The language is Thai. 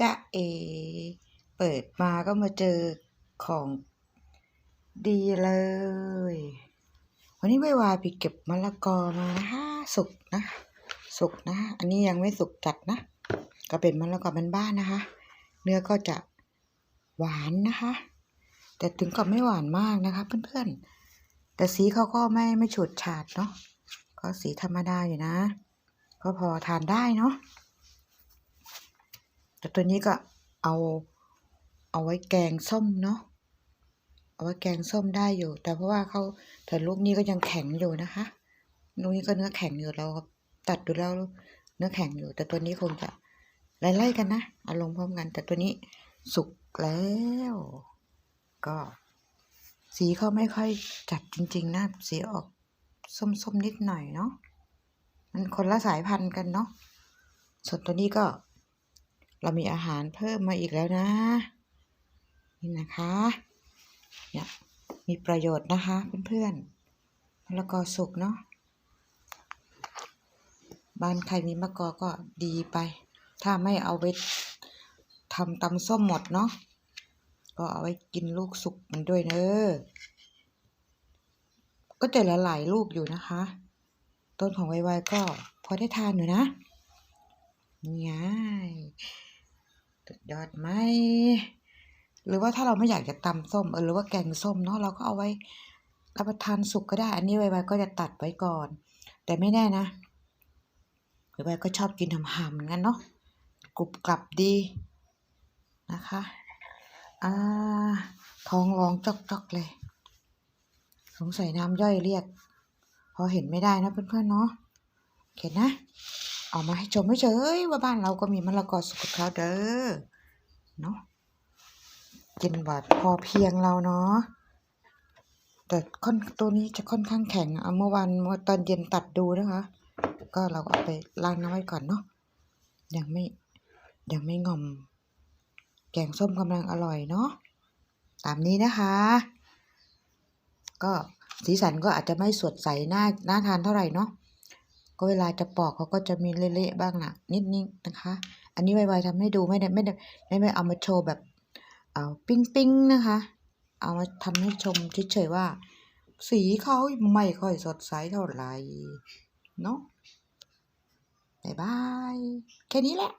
จะเอ เปิดมาก็มาเจอของดีเลย วันนี้ไววายไปเก็บมะละกอมานะคะสุกนะ สุกนะ อันนี้ยังไม่สุกจัดนะ ก็เป็นมะละกอบ้านๆนะคะ เนื้อก็จะหวานนะคะ แต่ถึงกับไม่หวานมากนะคะ เพื่อนๆ แต่สีเขาก็ไม่ไม่ฉูดฉาดเนาะก็สีธรรมดาอยู่นะ ก็พอทานได้เนาะ แต่ตัวนี้ก็เอาเอาไว้แกงส้มเนาะเอาไว้แกงส้มได้อยู่ แต่เพราะว่าเขาแต่ลูกนี้ก็ยังแข็งอยู่นะคะ ลูกนี้ก็เนื้อแข็งอยู่เราตัดดูแล้วเนื้อแข็งอยู่ แต่ตัวนี้คงจะไล่ๆกันนะเอาลงพร้อมกัน แต่ตัวนี้สุกแล้ว ก็ สีเขาไม่ค่อยจัดจริง ๆ นะ สีออกส้มๆนิดหน่อยเนาะมันคนละสายพันธุ์กันเนาะส่วนตัวนี้ก็ เรามีอาหารเพิ่มมาอีกแล้วนะ นี่นะคะเนี่ยมีประโยชน์นะคะเพื่อนๆมะละกอสุกเนาะบ้านใครมีมะกอก็ดีไป ถ้าไม่เอาไปทำตำส้มหมดเนาะก็เอาไว้กินลูกสุกมันด้วยเนอะก็จะละหลายลูกอยู่นะคะ ต้นของไวๆก็พอได้ทานอยู่นะนี่ไง สุดยอดไหม หรือว่าถ้าเราไม่อยากจะตำส้ม เออหรือว่าแกงส้มเนาะเราก็เอาไว้รับประทานสุกก็ได้ อันนี้ไวๆก็จะตัดไว้ก่อน แต่ไม่แน่นะไวๆก็ชอบกินหำๆเหมือนกันเนาะกรุบกรับดีนะคะอ่าท้องร้องจอกๆเลย สงสัยน้ำย่อยเรียก พอเห็นไม่ได้นะเพื่อนๆเนาะเห็นนะ เอามาให้ชมไม่เฉยว่าบ้านเราก็มีมะละกอสุกเขาเด้อเนาะกินแบบพอเพียงเราเนาะแต่ค่อนตัวนี้จะค่อนข้างแข็งเอาเมื่อวันเมื่อตอนเย็นตัดดูนะคะ ก็เราก็เอาไปล้างน้ำไว้ก่อนเนาะยังไม่ยังไม่งอม แกงส้มกำลังอร่อยเนาะตามนี้นะคะ ก็สีสันก็อาจจะไม่สดใสน่าน่าทานเท่าไหร่เนาะ ก็เวลาจะปอกเขาก็จะมีเละๆบ้างนะนิดๆนะคะ อันนี้ไวๆทำให้ดูไม่ได้ไม่ได้ไม่ไม่เอามาโชว์แบบเอาปิ้งๆนะคะ เอามาทำให้ชมเฉยๆว่า สีเขาไม่ค่อยสดใสเท่าไหร่เนาะบายบายแค่นี้แหละ